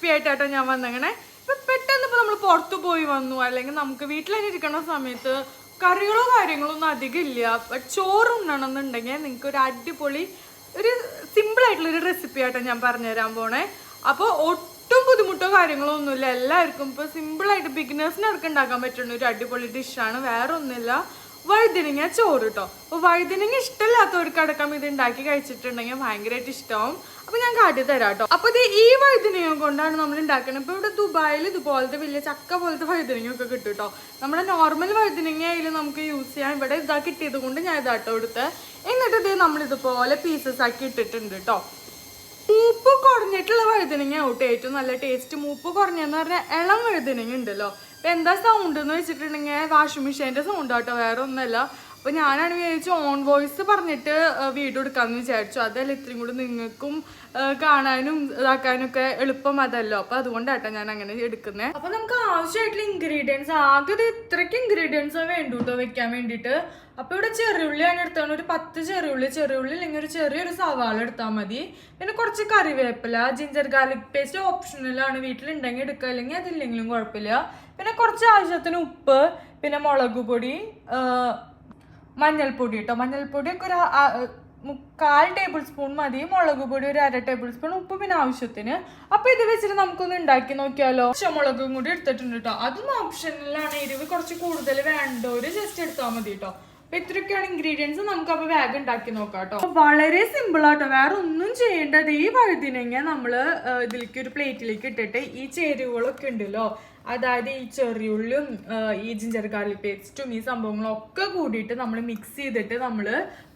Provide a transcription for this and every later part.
Recipe ആയിട്ടാട്ടോ ഞാൻ വന്നങ്ങനെ ഇപ്പൊ പെട്ടെന്ന് ഇപ്പൊ നമ്മൾ പുറത്തു പോയി വന്നു. അല്ലെങ്കിൽ നമുക്ക് വീട്ടിൽ തന്നെ ഇരിക്കുന്ന സമയത്ത് കറികളോ കാര്യങ്ങളോ ഒന്നും അധികം ഇല്ല. ചോറ് ഉണ്ണണമെന്നുണ്ടെങ്കിൽ നിങ്ങൾക്ക് ഒരു അടിപൊളി ഒരു സിമ്പിൾ ആയിട്ടുള്ള ഒരു റെസിപ്പി ആയിട്ടോ ഞാൻ പറഞ്ഞുതരാൻ പോണേ. അപ്പോൾ ഒട്ടും ബുദ്ധിമുട്ടോ കാര്യങ്ങളോ ഒന്നുമില്ല. എല്ലാവർക്കും ഇപ്പോൾ സിമ്പിളായിട്ട് ബിഗിനേഴ്സിന് അവർക്ക് ഉണ്ടാക്കാൻ പറ്റുന്ന ഒരു അടിപൊളി ഡിഷാണ് വേറെ ഒന്നുമില്ല വഴുതിനങ്ങ ചോറ് കേട്ടോ അപ്പോൾ വഴുതിനങ്ങ ഇഷ്ടമില്ലാത്തവർക്ക് അടക്കം ഇത് ഉണ്ടാക്കി കഴിച്ചിട്ടുണ്ടെങ്കിൽ ഭയങ്കരമായിട്ട് ഇഷ്ടമാവും അപ്പോൾ ഞാൻ കാട്ടി തരാം കേട്ടോ അപ്പോൾ ഇത് ഈ വഴുതിനങ്ങ കൊണ്ടാണ് നമ്മൾ ഉണ്ടാക്കുന്നത് ഇപ്പോൾ ഇവിടെ ദുബായിൽ ഇതുപോലത്തെ വലിയ ചക്ക പോലത്തെ വഴുതിനങ്ങയൊക്കെ കിട്ടും കേട്ടോ നമ്മുടെ നോർമൽ വഴുതിനങ്ങ ആയാലും നമുക്ക് യൂസ് ചെയ്യാം. ഇവിടെ ഇതാ കിട്ടിയത് കൊണ്ട് ഞാൻ ഇതാട്ടോ എടുത്ത്. എന്നിട്ട് ഇത് നമ്മൾ ഇതുപോലെ പീസസ് ആക്കി ഇട്ടിട്ടുണ്ട് കേട്ടോ മൂപ്പ് കുറഞ്ഞിട്ടുള്ള വഴുതനങ്ങ ഔട്ട് ഏറ്റവും നല്ല ടേസ്റ്റ് മൂപ്പ് കുറഞ്ഞെന്ന് പറഞ്ഞാൽ ഇളം വഴുതനങ്ങ ഉണ്ടല്ലോ. അപ്പൊ എന്താ സൗണ്ട് എന്ന് വെച്ചിട്ടുണ്ടെങ്കിൽ വാഷിംഗ് മെഷീന്റെ സൗണ്ട് കേട്ടോ വേറെ ഒന്നല്ല അപ്പൊ ഞാനാണ് വിചാരിച്ചു ഓൺ വോയിസ് പറഞ്ഞിട്ട് വീഡിയോ എടുക്കാമെന്ന് വിചാരിച്ചു. അതല്ല ഇത്രയും കൂടി നിങ്ങൾക്കും കാണാനും ഇതാക്കാനും ഒക്കെ എളുപ്പം അതല്ലോ. അപ്പോൾ അതുകൊണ്ടാട്ടോ ഞാൻ അങ്ങനെ എടുക്കുന്നത് അപ്പോൾ നമുക്ക് ആവശ്യമായിട്ടുള്ള ഇൻഗ്രീഡിയൻസ് ആകെ ഇത് ഇത്രയ്ക്ക് ഇൻഗ്രീഡിയൻസ് വേണ്ടു കേട്ടോ വെക്കാൻ വേണ്ടിയിട്ട്. അപ്പോൾ ഇവിടെ ചെറിയുള്ളിയാണ് എടുത്താണ്. ഒരു പത്ത് ചെറിയുള്ളി ചെറിയുള്ളി അല്ലെങ്കിൽ ഒരു ചെറിയൊരു സവാള എടുത്താൽ മതി. പിന്നെ കുറച്ച് കറിവേപ്പില ജിഞ്ചർ ഗാർലിക് പേസ്റ്റ് ഓപ്ഷണലാണ് വീട്ടിലുണ്ടെങ്കിൽ എടുക്കുക. അല്ലെങ്കിൽ അതില്ലെങ്കിലും കുഴപ്പമില്ല. പിന്നെ കുറച്ച് ആവശ്യത്തിന് ഉപ്പ് പിന്നെ മുളക് പൊടി മഞ്ഞൾപ്പൊടി കേട്ടോ മഞ്ഞൾപ്പൊടി ഒക്കെ ഒരു മുക്കാൽ ടേബിൾ സ്പൂൺ മതി. മുളക് പൊടി ഒരു അര ടേബിൾ സ്പൂൺ ഉപ്പ് പിന്നെ ആവശ്യത്തിന്. അപ്പൊ ഇത് വെച്ചിട്ട് നമുക്കൊന്ന് ഉണ്ടാക്കി നോക്കിയാലോ? പച്ചമുളകും കൂടി എടുത്തിട്ടുണ്ട് കേട്ടോ അതും ഓപ്ഷനിലാണ് എരിവ് കുറച്ച് കൂടുതൽ വേണ്ടവര് ജസ്റ്റ് എടുത്താൽ മതി കേട്ടോ അപ്പൊ ഇത്രയൊക്കെയാണ് ഇൻഗ്രീഡിയൻസ് നമുക്ക് അപ്പൊ വേഗം ഉണ്ടാക്കി നോക്കാം കേട്ടോ വളരെ സിമ്പിൾ ആട്ടോ. വേറെ ഒന്നും ചെയ്യേണ്ടത് ഈ വഴുതിനങ്ങ നമ്മൾ ഇതിലേക്ക് ഒരു പ്ലേറ്റിലേക്ക് ഇട്ടിട്ട് ഈ ചേരുവകളൊക്കെ ഉണ്ടല്ലോ. അതായത് ഈ ചെറിയുള്ളിയും ഈ ജിഞ്ചർ ഗാർലിക് പേസ്റ്റും ഈ സംഭവങ്ങളും ഒക്കെ കൂടിയിട്ട് നമ്മൾ മിക്സ് ചെയ്തിട്ട് നമ്മൾ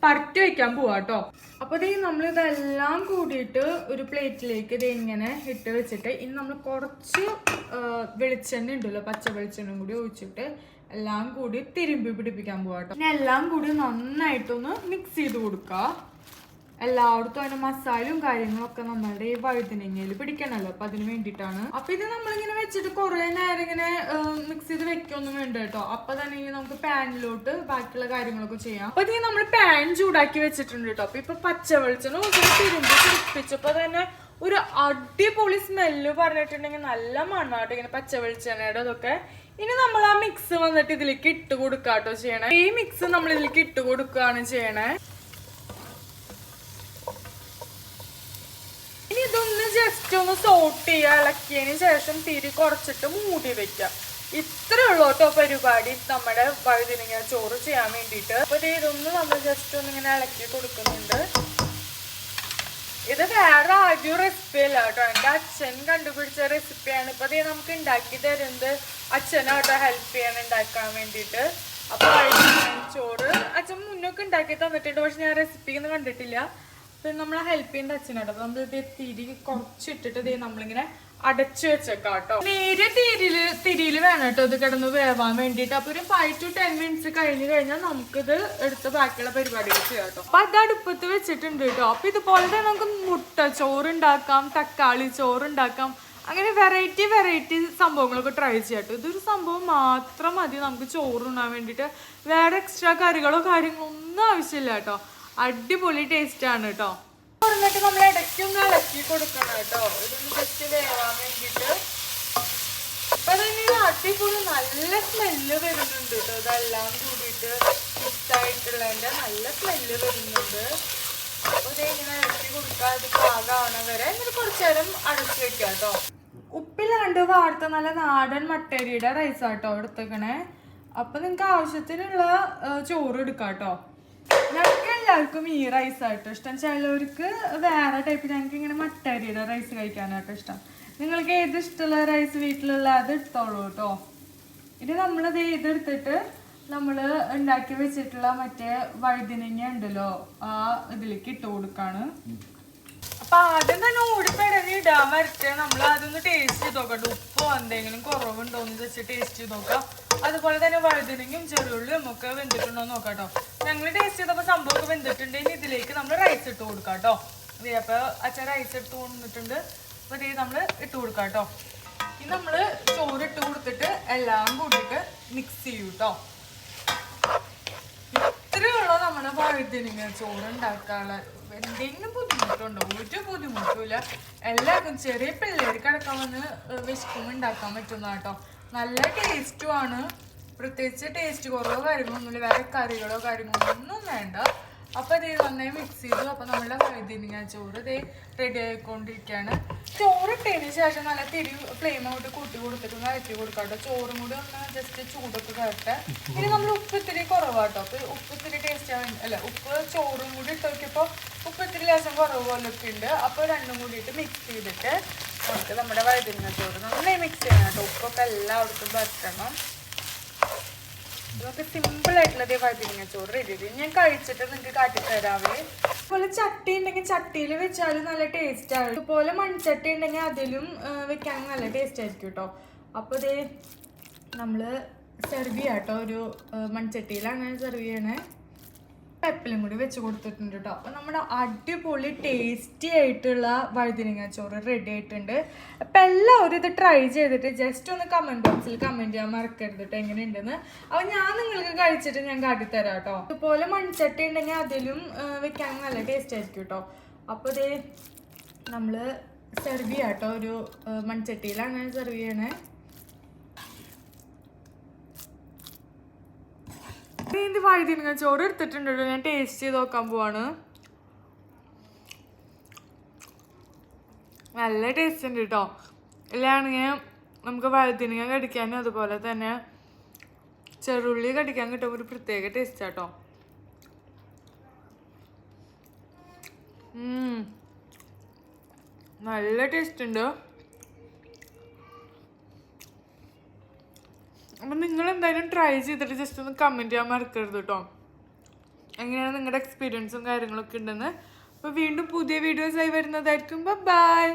പരട്ടി വെക്കാൻ പോവാ കേട്ടോ അപ്പൊ ഇതേ നമ്മൾ ഇതെല്ലാം കൂടിയിട്ട് ഒരു പ്ലേറ്റിലേക്ക് ഇത് ഇങ്ങനെ ഇട്ട് വെച്ചിട്ട് ഇനി നമ്മൾ കുറച്ച് വെളിച്ചെണ്ണ ഉണ്ടല്ലോ പച്ച വെളിച്ചെണ്ണ കൂടി ഒഴിച്ചിട്ട് എല്ലാം കൂടി തിരുമ്പി പിടിപ്പിക്കാൻ പോവാ പിന്നെ എല്ലാം കൂടി നന്നായിട്ടൊന്ന് മിക്സ് ചെയ്ത് കൊടുക്കുക എല്ലായിടത്തും അതിന്റെ മസാലയും കാര്യങ്ങളൊക്കെ നമ്മളുടെ ഈ വഴുതനങ്ങയിൽ പിടിക്കണല്ലോ അപ്പൊ അതിന് വേണ്ടിയിട്ടാണ്. അപ്പൊ ഇത് നമ്മളിങ്ങനെ വെച്ചിട്ട് കുറെ നേരം ഇങ്ങനെ മിക്സ് ചെയ്ത് വെക്കൊന്നും വേണ്ട കേട്ടോ അപ്പൊ തന്നെ നമുക്ക് പാനിലോട്ട് ബാക്കിയുള്ള കാര്യങ്ങളൊക്കെ ചെയ്യാം. അപ്പൊ ഇതിന് നമ്മൾ പാൻ ചൂടാക്കി വെച്ചിട്ടുണ്ട് കേട്ടോ അപ്പൊ ഇപ്പൊ പച്ച വെളിച്ചെണ്ണ ഒത്തിരി തിരുമ്പി പിടിപ്പിച്ചപ്പോ തന്നെ ഒരു അടിപൊളി സ്മെല്ല് പറഞ്ഞിട്ടുണ്ടെങ്കിൽ നല്ല മണ്ണാട്ടോ ഇങ്ങനെ പച്ച വെളിച്ചെണ്ണയുടെ അതൊക്കെ ഇനി നമ്മൾ ആ മിക്സ് വന്നിട്ട് ഇതിലേക്ക് ഇട്ട് കൊടുക്കാട്ടോ ചെയ്യണേ. ഈ മിക്സ് നമ്മൾ ഇതിലേക്ക് ഇട്ട് കൊടുക്കുകയാണ് ചെയ്യണേ. ഇനി ഇതൊന്ന് ജസ്റ്റ് ഒന്ന് സോട്ട് ചെയ്യുക ഇളക്കിയതിന് ശേഷം തിരി കുറച്ചിട്ട് മൂടി വെക്കുക ഇത്രേ ഉള്ളൂ കേട്ടോ പരിപാടി. നമ്മുടെ വഴുതിനങ്ങ ചോറ് ചെയ്യാൻ വേണ്ടിയിട്ട്. അപ്പൊ ദേ ഇതൊന്ന് നമ്മൾ ജസ്റ്റ് ഒന്ന് ഇങ്ങനെ ഇളക്കി കൊടുക്കുന്നുണ്ട്. ഇത് വേറെ ആദ്യം റെസിപ്പി അല്ല കേട്ടോ. എന്റെ അച്ഛൻ കണ്ടുപിടിച്ച റെസിപ്പിയാണ് ഇപ്പൊ അതേ നമുക്ക് ഉണ്ടാക്കി തരുന്നത്. അച്ഛനോട്ടോ ഹെൽപ്പ് ചെയ്യാൻ ഉണ്ടാക്കാൻ വേണ്ടിയിട്ട് അപ്പൊ ചോറ് അച്ഛൻ മുന്നൊക്കെ ഉണ്ടാക്കി തന്നിട്ടുണ്ട്. പക്ഷെ ഞാൻ റെസിപ്പി ഒന്നും കണ്ടിട്ടില്ല. പിന്നെ നമ്മളെ ഹെൽപ്പ് ചെയ്യേണ്ട അച്ഛനോട്ടോ അപ്പൊ നമ്മൾ ഇത് തിരി കുറച്ചിട്ടിട്ട് ഇതേ നമ്മളിങ്ങനെ അടച്ചു വെച്ചേക്കാം കേട്ടോ നേരെ തിരിയിൽ തിരിയിൽ വേണം കേട്ടോ ഇത് കിടന്ന് വേവാൻ വേണ്ടിട്ട് അപ്പൊ ഒരു ഫൈവ് ടു ടെൻ മിനിറ്റ്സ് കഴിഞ്ഞ് കഴിഞ്ഞാൽ നമുക്കിത് എടുത്ത് ബാക്കിയുള്ള പരിപാടികൾ ചെയ്യാം കേട്ടോ. അപ്പൊ അത് അടുപ്പത്ത് വെച്ചിട്ടുണ്ട് കേട്ടോ. അപ്പൊ ഇതുപോലെ തന്നെ നമുക്ക് മുട്ട ചോറുണ്ടാക്കാം തക്കാളി ചോറുണ്ടാക്കാം അങ്ങനെ വെറൈറ്റി വെറൈറ്റി സംഭവങ്ങളൊക്കെ ട്രൈ ചെയ്യാട്ടോ ഇതൊരു സംഭവം മാത്രം മതി നമുക്ക് ചോറുണ്ണാൻ വേണ്ടിട്ട് വേറെ എക്സ്ട്രാ കറികളോ കാര്യങ്ങളോ ഒന്നും ആവശ്യമില്ല കേട്ടോ. അടിപൊളി ടേസ്റ്റ് ആണ് കേട്ടോ. നമ്മൾ ഇളക്കി കൊടുക്കണം കേട്ടോ. ഇതൊന്ന് ജസ്റ്റ് വേവാൻ വേണ്ടിയിട്ട്. അപ്പൊ തന്നെ അടിപൊളി നല്ല സ്മെല്ല് വരുന്നുണ്ട് കേട്ടോ. ഇതെല്ലാം കൂടിയിട്ട് മിക്സ് ആയിട്ടുള്ളതിന്റെ നല്ല സ്മെല്ല് വരുന്നുണ്ട്. അപ്പൊ ഇതെങ്ങനെ ഇളക്കി കൊടുക്കുക ഇത് പാകാവണ വരെ. എന്നിട്ട് കുറച്ചു നേരം അടച്ചു വെക്കാം കേട്ടോ. ഉപ്പിലാണ്ട് വാർത്ത നല്ല നാടൻ മട്ടരിയുടെ റൈസ് ആട്ടോ എടുത്തേക്കണേ. അപ്പൊ നിങ്ങൾക്ക് ആവശ്യത്തിനുള്ള ചോറ് എടുക്കാം കേട്ടോ. എല്ലാവർക്കും ഈ റൈസ് ആയിട്ട് ഇഷ്ടം. ചിലവർക്ക് വേറെ ടൈപ്പ് ഞങ്ങൾക്ക് ഇങ്ങനെ മട്ടരിയുടെ റൈസ് കഴിക്കാനായിട്ട് ഇഷ്ടം. നിങ്ങൾക്ക് ഏത് ഇഷ്ടമുള്ള റൈസ് വീട്ടിലുള്ള അത് എടുത്തോളൂ കേട്ടോ. ഇനി നമ്മളത് ഇതെടുത്തിട്ട് നമ്മൾ ഉണ്ടാക്കി വെച്ചിട്ടുള്ള മറ്റേ വഴുതിനങ്ങ ഉണ്ടല്ലോ ആ ഇതിലേക്ക് ഇട്ട് കൊടുക്കാണ്. അപ്പൊ ആദ്യം തന്നെ ഓടിപ്പിടങ്ങി ഇടാൻ വരട്ടെ. നമ്മൾ അതൊന്ന് ടേസ്റ്റ് ചെയ്ത് നോക്കട്ടെ ഉപ്പോ എന്തെങ്കിലും കുറവുണ്ടോ എന്ന് വെച്ച് ടേസ്റ്റ് ചെയ്ത് നോക്കാം. അതുപോലെ തന്നെ വഴുതിനങ്ങയും ചെറുള്ളിയും ഒക്കെ വെന്തിട്ടുണ്ടോ നോക്കാം നോക്കാട്ടോ ഞങ്ങൾ ടേസ്റ്റ് ചെയ്തപ്പോൾ സംഭവമൊക്കെ ഇനി ഇതിലേക്ക് നമ്മൾ റൈസ് ഇട്ട് കൊടുക്കാം കേട്ടോ അപ്പോൾ അച്ഛൻ റൈസ് ഇട്ട് കൊണ്ടിട്ടുണ്ട്. അപ്പോൾ ഇത് നമ്മൾ ഇട്ട് കൊടുക്കാം കേട്ടോ ഇനി നമ്മൾ ചോറ് ഇട്ട് കൊടുത്തിട്ട് എല്ലാം കൂട്ടിയിട്ട് മിക്സ് ചെയ്യൂ കേട്ടോ ഇത്രയേ ഉള്ളൂ നമ്മുടെ എളുപ്പമാണ് വഴുതനങ്ങ ചോറ് ഉണ്ടാക്കാനുള്ള. എന്തെങ്കിലും ബുദ്ധിമുട്ടുണ്ടോ? ഒരു ബുദ്ധിമുട്ടില്ല എല്ലാവർക്കും ചെറിയ പിള്ളേർക്ക് അടക്കം വന്ന് വിശക്കുമ്പോൾ ഉണ്ടാക്കാൻ പറ്റുന്ന കേട്ടോ നല്ല ടേസ്റ്റുമാണ് പ്രത്യേകിച്ച് ടേസ്റ്റ് കുറവോ കാര്യങ്ങളൊന്നുമില്ല. വേറെ കറികളോ കാര്യങ്ങളോ ഒന്നും വേണ്ട. അപ്പോൾ ഇത് നന്നായി മിക്സ് ചെയ്തു. അപ്പോൾ നമ്മളുടെ വഴുതിനിങ്ങ ചോറ് ഇത് റെഡി ആയിക്കൊണ്ടിരിക്കുകയാണ് ചോറ് ഇട്ടതിന് ശേഷം നല്ല തിരി ഫ്ലെയിം അങ്ങോട്ട് കൂട്ടി കൊടുത്തിട്ട് ഒന്ന് അരട്ടി കൊടുക്കാം ചോറും കൂടി ഒന്ന് ജസ്റ്റ് ചൂടൊക്കെ കയറട്ടെ ഇനി നമ്മൾ ഉപ്പ് ഇത്തിരി കുറവാട്ടോ. അപ്പോൾ ഉപ്പ് ഇത്തിരി ടേസ്റ്റ് ആവാൻ അല്ല ഉപ്പ് ചോറും കൂടി ഇട്ട് നോക്കിയപ്പോൾ ഉപ്പ് ഇത്തിരി ലേശം കുറവ് പോലൊക്കെ ഉണ്ട്. അപ്പോൾ രണ്ടും കൂടിയിട്ട് മിക്സ് ചെയ്തിട്ട് നമുക്ക് നമ്മുടെ വഴുതിനിങ്ങ ചോറ്. നന്നായി മിക്സ് ചെയ്യണം കേട്ടോ. ഉപ്പൊക്കെ എല്ലായിടത്തും പറ്റണം നമുക്ക് സിമ്പിൾ ആയിട്ടുള്ള വഴുതിരിങ്ങ ചോറ് റെഡി ഞാൻ കഴിച്ചിട്ട് നിങ്ങൾക്ക് കാട്ടി തരാവേ അതുപോലെ ചട്ടി ഉണ്ടെങ്കിൽ ചട്ടിയിൽ വെച്ചാൽ നല്ല ടേസ്റ്റ് അതുപോലെ മൺചട്ടി ഉണ്ടെങ്കിൽ അതിലും വെക്കാൻ നല്ല ടേസ്റ്റ് ആയിരിക്കും കേട്ടോ അപ്പോൾ ഇതേ നമ്മൾ സെർവ് ചെയ്യാം കേട്ടോ ഒരു മൺചട്ടിയിലാണ് സെർവ് ചെയ്യണേ. പെപ്പിലും കൂടി വെച്ച് കൊടുത്തിട്ടുണ്ട് കേട്ടോ അപ്പോൾ നമ്മുടെ അടിപൊളി ടേസ്റ്റി ആയിട്ടുള്ള വഴുതിനങ്ങ ചോറ് റെഡി ആയിട്ടുണ്ട്. അപ്പം എല്ലാവരും ഇത് ട്രൈ ചെയ്തിട്ട് ജസ്റ്റ് ഒന്ന് കമന്റ് ബോക്സിൽ കമന്റ് ചെയ്യാൻ മറക്കരുത് കേട്ടോ എങ്ങനെയുണ്ടെന്ന്. അപ്പോൾ ഞാൻ നിങ്ങൾക്ക് കഴിച്ചിട്ട് ഞാൻ കാട്ടിത്തരാം കേട്ടോ ഇതുപോലെ മൺചട്ടി ഉണ്ടെങ്കിൽ അതിലും വെക്കാൻ നല്ല ടേസ്റ്റ് ആയിരിക്കും കേട്ടോ അപ്പോൾ ഇത് നമ്മൾ സെർവ് ചെയ്യാം കേട്ടോ ഒരു മൺചട്ടിയിലാണ് സെർവ് ചെയ്യണേ. ഇത് വഴുതിനങ്ങ ചോറ് എടുത്തിട്ടുണ്ടല്ലോ ഞാൻ ടേസ്റ്റ് ചെയ്ത് നോക്കാൻ പോവാണ്. നല്ല ടേസ്റ്റ് ഉണ്ട് കേട്ടോ ഇല്ലാണെങ്കിൽ നമുക്ക് വഴുതിനങ്ങ കടിക്കാനും അതുപോലെ തന്നെ ചെറുള്ളി കടിക്കാൻ കിട്ടുമ്പോൾ ഒരു പ്രത്യേക ടേസ്റ്റ് കേട്ടോ നല്ല ടേസ്റ്റ് ഉണ്ട്. അപ്പം നിങ്ങൾ എന്തായാലും ട്രൈ ചെയ്തിട്ട് ജസ്റ്റ് ഒന്ന് കമന്റ് ചെയ്യാൻ മറക്കരുത് കേട്ടോ എങ്ങനെയാണ് നിങ്ങളുടെ എക്സ്പീരിയൻസും കാര്യങ്ങളൊക്കെ ഉണ്ടെന്ന്. അപ്പോൾ വീണ്ടും പുതിയ വീഡിയോസായി വരുന്നതായിരിക്കും. ബൈ